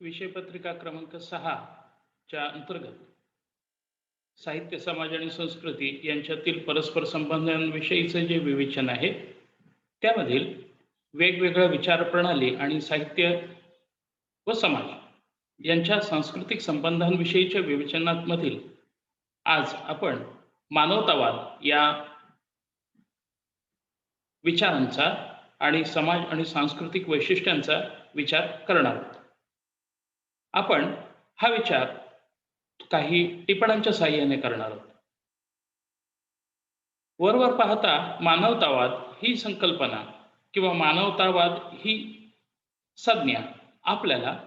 विषय पत्रिका क्रमांक सहा च्या अंतर्गत साहित्य समाज आणि संस्कृती यांच्यातील परस्पर संबंधांविषयीचे जे विवेचन आहे त्यामधील वेगवेगळ्या विचारप्रणाली आणि साहित्य व समाज यांच्या सांस्कृतिक संबंधांविषयीच्या विवेचनामधील आज आपण मानवतावाद या विचारांचा आणि समाज आणि सांस्कृतिक वैशिष्ट्यांचा विचार करणार आहोत. आपण हा विचार काही टिपणांच्या साह्याने करणार आहोत. वरवर पाहता मानवतावाद ही संकल्पना किंवा मानवतावाद ही संज्ञा आपल्याला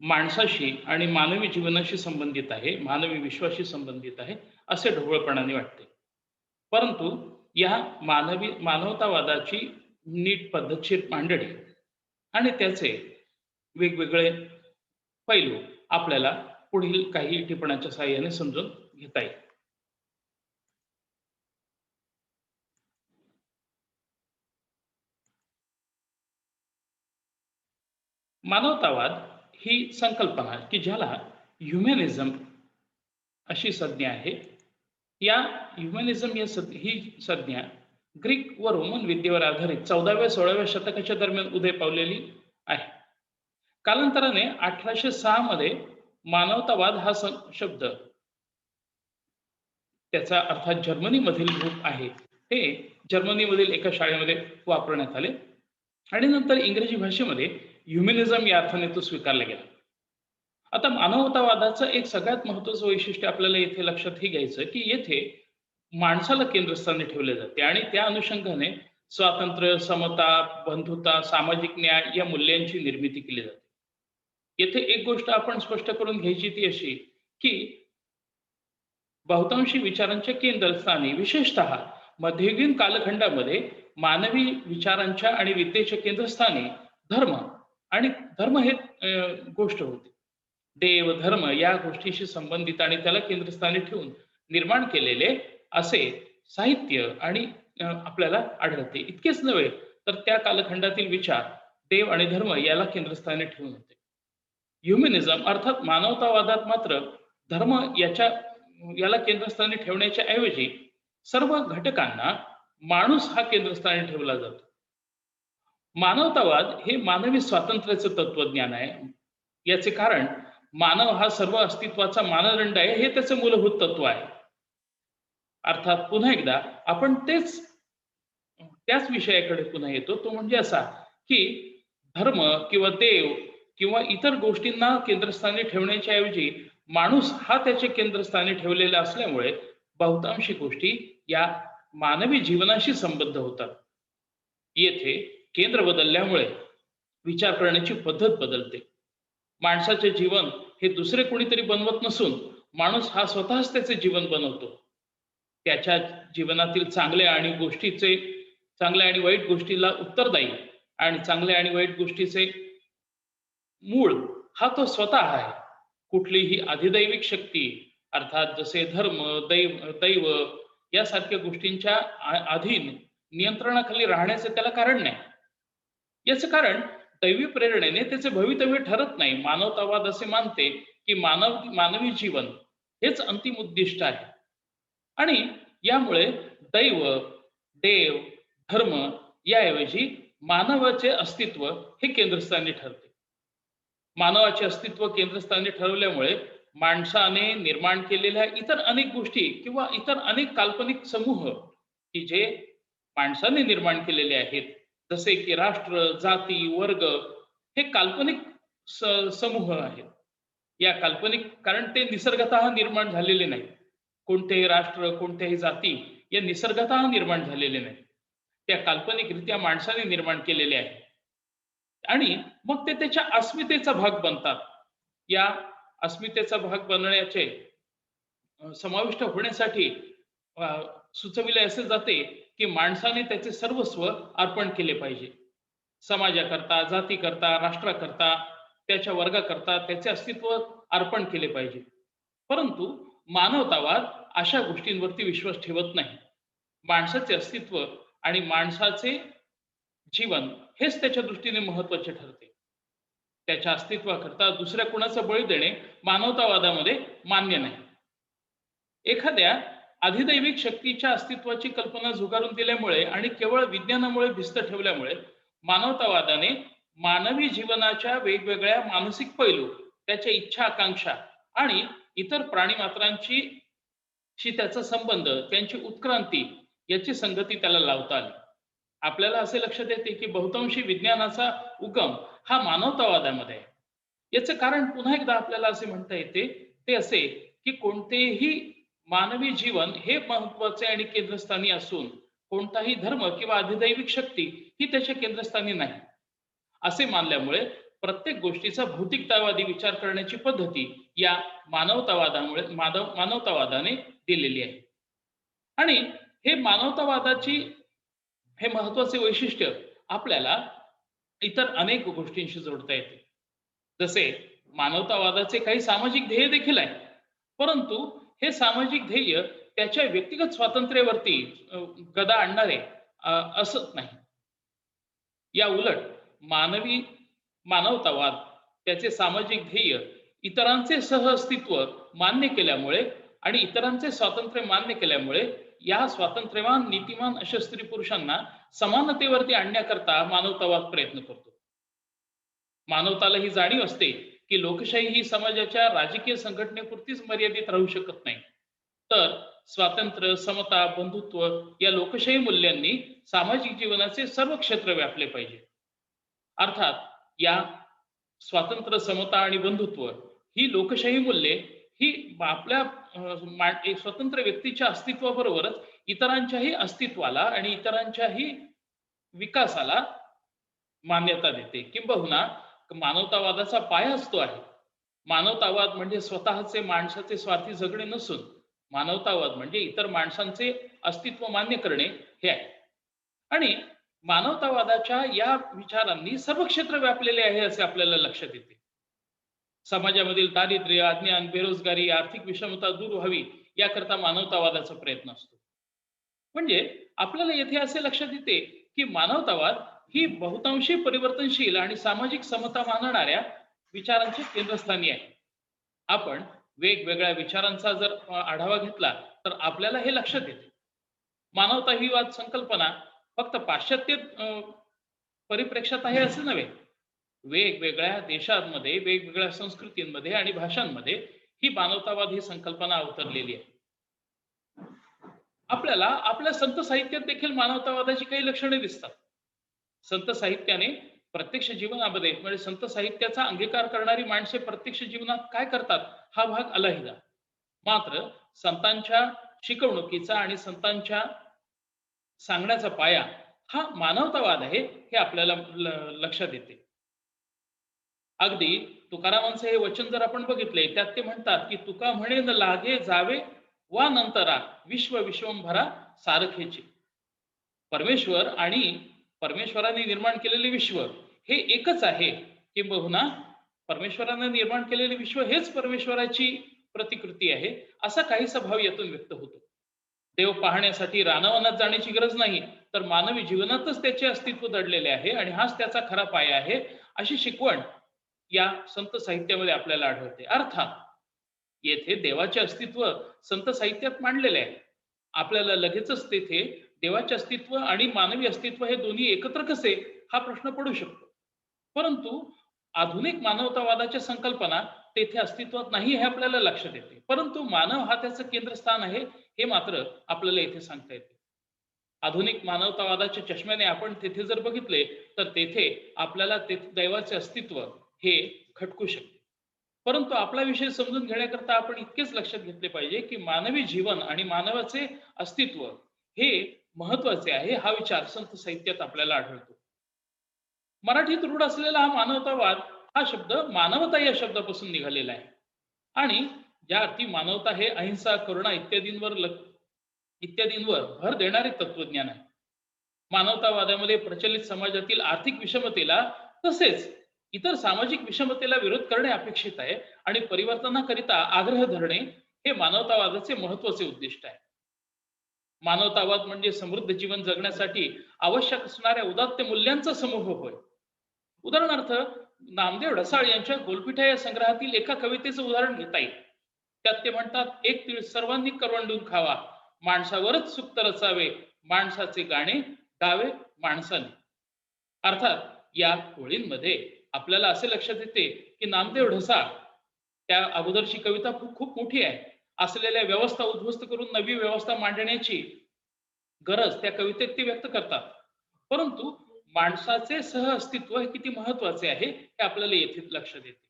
माणसाशी आणि मानवी जीवनाशी संबंधित आहे मानवी विश्वाशी संबंधित आहे असे ढोबळपणाने वाटते. परंतु या मानवी मानवतावादाची नीट पद्धतशीर मांडणी आणि त्याचे वेगवेगळे पैलू आपल्याला पुढील काही टिपणाच्या सहाय्याने समजून घेता येईल. मानवतावाद ही संकल्पना की ज्याला ह्युमॅनिझम अशी संज्ञा आहे. या ह्युमॅनिझम या सद ही संज्ञा ग्रीक व रोमन विद्येवर आधारित चौदाव्या सोळाव्या शतकाच्या दरम्यान उदय पावलेली आहे. कालांतराने अठराशे सहा मध्ये मानवतावाद हा शब्द त्याचा अर्थात जर्मनीमधील रूप आहे हे जर्मनीमधील एका शाळेमध्ये वापरण्यात आले. आणि नंतर इंग्रजी भाषेमध्ये ह्युमनिझम या अर्थाने तो स्वीकारला गेला. आता मानवतावादाचं एक सगळ्यात महत्वाचं वैशिष्ट्य आपल्याला येथे लक्षात हे घ्यायचं की येथे माणसाला केंद्रस्थानी ठेवले जाते आणि त्या अनुषंगाने स्वातंत्र्य समता बंधुता सामाजिक न्याय या मूल्यांची निर्मिती केली जाते. येथे एक गोष्ट आपण स्पष्ट करून घ्यायची ती अशी की बहुतांशी विचारांच्या केंद्रस्थानी विशेषतः मध्ययुगीन कालखंडामध्ये मानवी विचारांच्या आणि विद्येच्या केंद्रस्थानी धर्म आणि धर्म हे गोष्ट होती. देव धर्म या गोष्टीशी संबंधित आणि त्याला केंद्रस्थानी ठेवून निर्माण केलेले असे साहित्य आणि आपल्याला आढळते. इतकेच नव्हे तर त्या कालखंडातील विचार देव आणि धर्म याला केंद्रस्थानी ठेवून होते. ह्युमनिझम अर्थात मानवतावादात मात्र धर्म याच्या याला केंद्रस्थानी ठेवण्याच्या ऐवजी सर्व घटकांना माणूस हा केंद्रस्थानी ठेवला जातो. मानवतावाद हे मानवी स्वातंत्र्याचं तत्वज्ञान आहे. याचे कारण मानव हा सर्व अस्तित्वाचा मानदंड आहे हे त्याचं मूलभूत तत्व आहे. अर्थात पुन्हा एकदा आपण तेच त्याच विषयाकडे पुन्हा येतो. तो म्हणजे असा की धर्म किंवा देव किंवा इतर गोष्टींना केंद्रस्थानी ठेवण्याच्या ऐवजी माणूस हा त्याचे केंद्रस्थानी ठेवलेला असल्यामुळे बहुतांशी गोष्टी या मानवी जीवनाशी संबद्ध होतात. येथे केंद्र बदलल्यामुळे विचार करण्याची पद्धत बदलते. माणसाचे जीवन हे दुसरे कोणीतरी बनवत नसून माणूस हा स्वतःच त्याचे जीवन बनवतो. त्याच्या जीवनातील चांगल्या आणि गोष्टीचे चांगल्या आणि वाईट गोष्टीला उत्तरदायी आणि चांगल्या आणि वाईट गोष्टीचे मूळ हा तो स्वतः आहे. कुठलीही अधिदैविक शक्ती अर्थात जसे धर्म दैव दैव यासारख्या गोष्टींच्या अधीन नियंत्रणाखाली राहण्याचे त्याला कारण नाही. याचं कारण दैवी प्रेरणेने त्याचे भवितव्य ठरत नाही. मानवतावाद असे मानते की मानव मानवी जीवन हेच अंतिम उद्दिष्ट आहे. आणि यामुळे दैव देव धर्म याऐवजी मानवाचे अस्तित्व हे केंद्रस्थानी ठरते. मानवाचे अस्तित्व केंद्रस्थानी ठरवल्यामुळे माणसाने निर्माण केलेल्या इतर अनेक गोष्टी किंवा इतर अनेक काल्पनिक समूह की जे माणसाने निर्माण केलेले आहेत. जसे की राष्ट्र जाती वर्ग हे काल्पनिक समूह आहेत. या काल्पनिक कारण ते निसर्गत निर्माण झालेले नाही कोणतेही राष्ट्र कोणत्याही जाती या निसर्गतः निर्माण झालेले नाही त्या काल्पनिकरित्या माणसाने निर्माण केलेले आहे आणि मग ते त्याच्या अस्मितेचा भाग बनतात. या अस्मितेचा भाग बनण्याचे समाविष्ट होण्यासाठी सुचविले असे जाते की माणसाने त्याचे सर्वस्व अर्पण केले पाहिजे. समाजाकरता जातीकरता राष्ट्राकरता त्याच्या वर्गाकरता त्याचे अस्तित्व अर्पण केले पाहिजे. परंतु मानवतावाद अशा गोष्टींवरती विश्वास ठेवत नाही. माणसाचे अस्तित्व आणि माणसाचे जीवन हेच त्याच्या दृष्टीने महत्त्वाचे ठरते. त्याच्या अस्तित्वाकरता दुसऱ्या कुणाचं बळी देणे मानवतावादामध्ये मान्य नाही. एखाद्या अधिदैविक शक्तीच्या अस्तित्वाची कल्पना झुगारून दिल्यामुळे आणि केवळ विज्ञानामुळे भिस्त ठेवल्यामुळे मानवतावादाने मानवी जीवनाच्या वेगवेगळ्या मानसिक पैलू त्याच्या इच्छा आकांक्षा आणि इतर प्राणीमात्रांची शी त्याचा संबंध त्यांची उत्क्रांती याची संगती त्याला लावता आली. आपल्याला असे लक्षात येते की बहुतांशी विज्ञानाचा उगम हा मानवतावादामध्ये आहे. याचं कारण पुन्हा एकदा आपल्याला असे म्हणता येते ते असे की कोणतेही मानवी जीवन हे महत्त्वाचे आणि केंद्रस्थानी असून कोणताही धर्म किंवा अधिदैविक शक्ती ही त्याच्या केंद्रस्थानी नाही. असे मानल्यामुळे प्रत्येक गोष्टीचा भौतिकतावादी विचार करण्याची पद्धती या मानवतावादामुळे मानव मानवतावादाने दिलेली आहे. आणि हे मानवतावादाची हे महत्त्वाचे वैशिष्ट्य आपल्याला इतर अनेक गोष्टींशी जोडता येते. जसे मानवतावादाचे काही सामाजिक ध्येय देखील आहे. परंतु हे सामाजिक ध्येय त्याच्या व्यक्तिगत स्वातंत्र्यावरती गदा आणणारे असत नाही. या उलट मानवी मानवतावाद त्याचे सामाजिक ध्येय इतरांचे सहअस्तित्व मान्य केल्यामुळे आणि इतरांचे स्वातंत्र्य मान्य केल्यामुळे या स्वातंत्र्यवान नीतिमान अशा स्त्री पुरुषांना समानतेवरती आणण्याकरता मानवतावाद प्रयत्न करतो. मानवताला ही जाणीव असते की लोकशाही ही समाजाच्या राजकीय संघटनेपुरतीच मर्यादित राहू शकत नाही. तर स्वातंत्र्य समता बंधुत्व या लोकशाही मूल्यांनी सामाजिक जीवनाचे सर्व क्षेत्र व्यापले पाहिजे. अर्थात या स्वातंत्र्य समता आणि बंधुत्व ही लोकशाही मूल्ये ही आपल्या एक स्वतंत्र व्यक्तीच्या अस्तित्वाबरोबरच इतरांच्याही अस्तित्वाला आणि इतरांच्याही विकासाला मान्यता देते. किंबहुना मानवतावादाचा पाया असतो आहे. मानवतावाद म्हणजे स्वतःचे माणसाचे स्वार्थी जगणे नसून मानवतावाद म्हणजे इतर माणसांचे अस्तित्व मान्य करणे हे आहे. आणि मानवतावादाच्या या विचारांनी सर्व क्षेत्र व्यापलेले आहे असे आपल्याला लक्षात येते. समाजामधील दारिद्र्य अज्ञान बेरोजगारी आर्थिक विषमता दूर व्हावी याकरता मानवतावादाचा प्रयत्न असतो. म्हणजे आपल्याला येथे असे लक्षात येते की मानवतावाद ही बहुतांशी परिवर्तनशील आणि सामाजिक समता मानणाऱ्या विचारांचे केंद्रस्थानी आहे. आपण वेगवेगळ्या विचारांचा जर आढावा घेतला तर आपल्याला हे लक्षात येते मानवता ही वाद संकल्पना फक्त पाश्चात्य परिप्रेक्षात आहे असं नव्हे वेगवेगळ्या देशांमध्ये वेगवेगळ्या संस्कृतींमध्ये आणि भाषांमध्ये ही मानवतावाद ही संकल्पना अवतरलेली आहे. आपल्याला आपल्या संत साहित्यात देखील मानवतावादाची काही लक्षणे दिसतात. संत साहित्याने प्रत्यक्ष जीवनामध्ये म्हणजे संत साहित्याचा अंगीकार करणारी माणसे प्रत्यक्ष जीवनात काय करतात? हा भाग अलहिदा. मात्र संतांच्या शिकवणुकीचा आणि संतांच्या सांगण्याचा पाया हा मानवतावाद आहे हे आपल्याला लक्षात येते. अगदी तुकारामांचे हे वचन जर आपण बघितले त्यात ते म्हणतात की तुका म्हणे न लागे जावे वा नंतरा विश्व विश्वंभरा सारखेचे. परमेश्वर आणि परमेश्वराने निर्माण केलेले विश्व हे एकच आहे. किंबहुना परमेश्वराने निर्माण केलेले विश्व हेच परमेश्वराची प्रतिकृती आहे असा काहीसा भाव यातून व्यक्त होतो. देव पाहण्यासाठी रानवनात जाण्याची गरज नाही तर मानवी जीवनातच त्याचे अस्तित्व दडलेले आहे आणि हाच त्याचा खरा पाया आहे अशी शिकवण या संत साहित्यामध्ये आपल्याला आढळते. अर्थात येथे देवाचे अस्तित्व संत साहित्यात मांडलेले आहे. आपल्याला लगेचच तेथे देवाचे अस्तित्व आणि मानवी अस्तित्व हे दोन्ही एकत्र कसे हा प्रश्न पडू शकतो. परंतु आधुनिक मानवतावादाच्या संकल्पना तेथे अस्तित्वात नाही हे आपल्याला लक्षात येते परंतु मानव हा त्याचं केंद्रस्थान आहे हे मात्र आपल्याला येथे सांगता येते. आधुनिक मानवतावादाच्या चष्म्याने आपण तेथे जर बघितले तर तेथे आपल्याला तेथे दैवाचे अस्तित्व हे खटकू शकते. परंतु आपला विषय समजून घेण्याकरता आपण इतकेच लक्षात घेतले पाहिजे की मानवी जीवन आणि मानवाचे अस्तित्व हे महत्त्वाचे आहे हा विचार संत साहित्यात आपल्याला आढळतो. मराठीत रूढ असलेला हा मानवतावाद हा शब्द मानवता या शब्दापासून निघालेला आहे. आणि ज्या अर्थी मानवता हे अहिंसा करुणा इत्यादींवर इत्यादींवर भर देणारे तत्वज्ञान आहे. मानवतावादामध्ये प्रचलित समाजातील आर्थिक विषमतेला तसेच इतर सामाजिक विषमतेला विरोध करणे अपेक्षित आहे आणि परिवर्तनाकरिता आग्रह धरणे हे मानवतावादाचे महत्त्वाचे उद्दिष्ट आहे. मानवतावाद म्हणजे समृद्ध जीवन जगण्यासाठी आवश्यक असणाऱ्या उदात्त मूल्यांचा समूह होय. उदाहरणार्थ नामदेव ढसाळ यांच्या गोलपिठा या संग्रहातील एका कवितेचं उदाहरण घेता येईल. त्यात ते म्हणतात एक तीळ सर्वांनी करवंडून खावा माणसावरच सुक्त रचावे माणसाचे गाणे गावे माणसाने. अर्थात या ओळींमध्ये आपल्याला असे लक्षात येते की नामदेव ढसाळ त्या अगोदरची कविता खूप खूप मोठी आहे. असलेल्या व्यवस्था उद्ध्वस्त करून नवी व्यवस्था मांडण्याची गरज त्या कवितेत ते व्यक्त करतात. परंतु माणसाचे सहअस्तित्व हे किती महत्त्वाचे आहे हे आपल्याला येथे लक्षात येते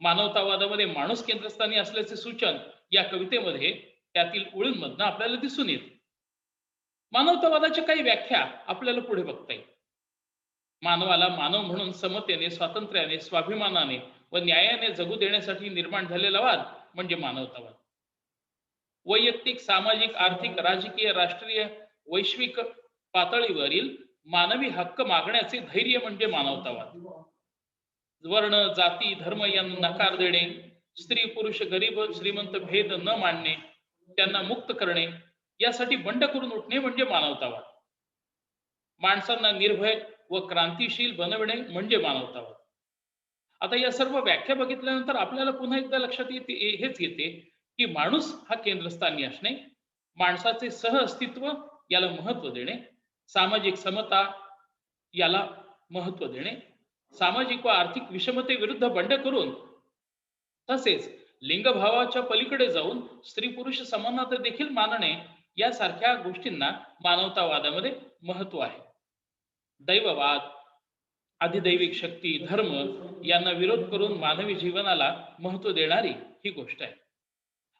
मानवतावादामध्ये माणूस केंद्रस्थानी असल्याचे सूचन या कवितेमध्ये त्यातील ओळींमधनं आपल्याला दिसून येते. मानवतावादाच्या काही व्याख्या आपल्याला पुढे बघता येईल. मानवाला मानव म्हणून समतेने स्वातंत्र्याने स्वाभिमानाने व न्यायाने जगू देण्यासाठी निर्माण झालेला वाद म्हणजे मानवतावाद. वैयक्तिक सामाजिक आर्थिक राजकीय राष्ट्रीय वैश्विक पातळीवरील मानवी हक्क मागण्याचे धैर्य म्हणजे मानवतावाद. वर्ण जाती धर्म यांना नकार देणे स्त्री पुरुष गरीब श्रीमंत भेद न मानणे त्यांना मुक्त करणे यासाठी बंड करून उठणे म्हणजे मानवतावाद. माणसांना निर्भय व क्रांतिशील बनविणे म्हणजे मानवतावाद. आता या सर्व व्याख्या बघितल्यानंतर आपल्याला पुन्हा एकदा लक्षात येते हेच येते की माणूस हा केंद्रस्थानी असणे माणसाचे सह अस्तित्व याला महत्त्व देणे सामाजिक समता याला महत्त्व देणे सामाजिक व आर्थिक विषमतेविरुद्ध बंड करून तसेच लिंगभावाच्या पलीकडे जाऊन स्त्री पुरुष समानता देखील मानणे यासारख्या गोष्टींना मानवतावादामध्ये महत्त्व आहे. दैववाद आदिदैविक शक्ती धर्म यांना विरोध करून मानवी जीवनाला महत्त्व देणारी ही गोष्ट आहे.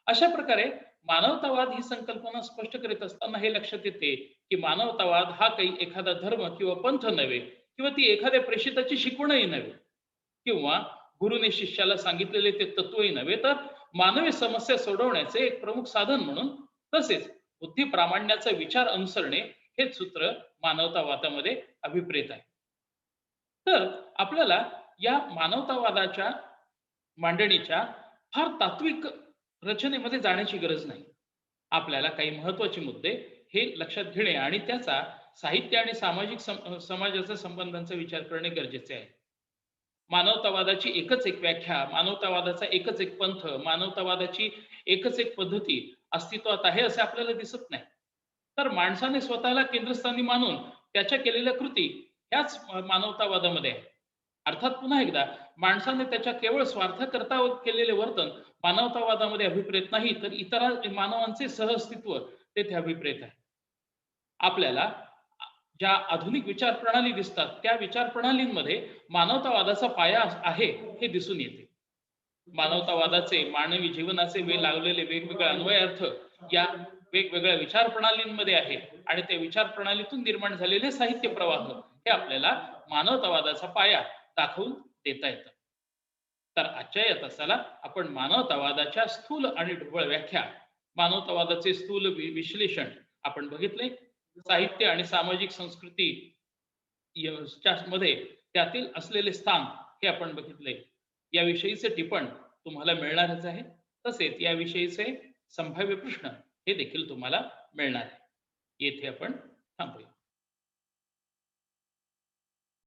अशा प्रकारे मानवतावाद ही संकल्पना स्पष्ट करीत असताना हे लक्षात येते की मानवतावाद हा काही एखादा धर्म किंवा पंथ नव्हे किंवा ती एखाद्या प्रेषिताची शिकवणही नव्हे. किंवा गुरुने शिष्याला सांगितलेले ते तत्वही नव्हे तर मानवी समस्या सोडवण्याचे एक प्रमुख साधन म्हणून तसेच बुद्धी प्रामाण्याचा विचार अनुसरणे हेच सूत्र मानवतावादामध्ये अभिप्रेत आहे. तर आपल्याला या मानवतावादाच्या मांडणीच्या फार तात्विक रचनेमध्ये जाण्याची गरज नाही. आपल्याला काही महत्त्वाचे मुद्दे हे लक्षात घेणे आणि त्याचा साहित्य आणि सामाजिक समाजाच्या संबंधांचा विचार करणे गरजेचे आहे. मानवतावादाची एकच एक व्याख्या मानवतावादाचा एकच एक पंथ मानवतावादाची एकच एक पद्धती अस्तित्वात आहे असे आपल्याला दिसत नाही. तर माणसाने स्वतःला केंद्रस्थानी मानून त्याच्या केलेल्या कृती ह्याच मानवतावादामध्ये आहे. अर्थात पुन्हा एकदा माणसाने त्याच्या केवळ स्वार्थकर्ता केलेले वर्तन मानवतावादामध्ये अभिप्रेत नाही तर इतर मानवांचे सहअस्तित्व तेथे अभिप्रेत आहे. आपल्याला ज्या आधुनिक विचार प्रणाली दिसतात त्या विचार प्रणालींमध्ये मानवतावादाचा पाया आहे हे दिसून येते. मानवतावादाचे मानवी जीवनाचे वे लागलेले वेगवेगळे अन्वय अर्थ या वेगवेगळ्या विचार प्रणालींमध्ये आहे आणि त्या विचार प्रणालीतून निर्माण झालेले साहित्य प्रवाह हे आपल्याला मानवतावादाचा पाया दाखवून देता येतं. तर आजच्या या तासाला आपण मानवतावादाच्या स्थूल आणि ढोबळ व्याख्या मानवतावादाचे स्थूल विश्लेषण आपण बघितले. साहित्य आणि सामाजिक संस्कृती मध्ये त्यातील असलेले स्थान हे आपण बघितले. याविषयीचे टिपण तुम्हाला मिळणारच आहे. तसेच याविषयीचे संभाव्य प्रश्न हे देखील तुम्हाला मिळणार. आहे येथे आपण थांबूया.